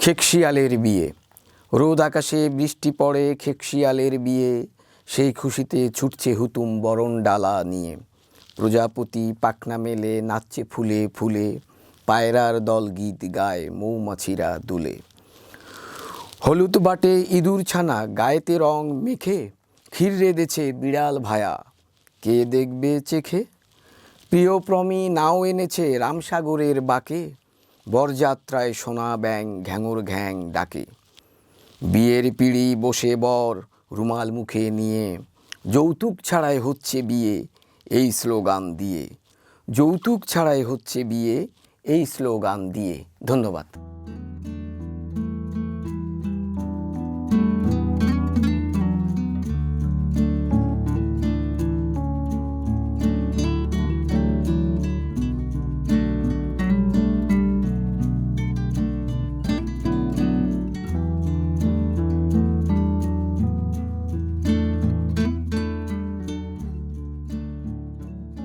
খেকশিয়ালের বিয়ে। রোদ আকাশে বৃষ্টি পড়ে খেকশিয়ালের বিয়ে, সেই খুশিতে ছুটছে হুতুম বরণ ডালা নিয়ে। প্রজাপতি পাখনা মেলে, নাচছে ফুলে ফুলে, পায়রার দল গীত গায় মৌমাছিরা দুলে। হলুদ বাটে ইঁদুর ছানা, গায়েতে রং মেখে, ক্ষীর রেঁধেছে বিড়াল ভায়া। কে দেখবে চেখে? প্রিয়প্রমী নাও এনেছে রামসাগরের বাকে। বরযাত্রায় সোনা ব্যাং ঘ্যাঙর ঘ্যাং ডাকে। বিয়ের পিড়ি বসে বর রুমাল মুখে নিয়ে, যৌতুক ছাড়াই হচ্ছে বিয়ে এই স্লোগান দিয়ে। যৌতুক ছাড়াই হচ্ছে বিয়ে এই স্লোগান দিয়ে। ধন্যবাদ।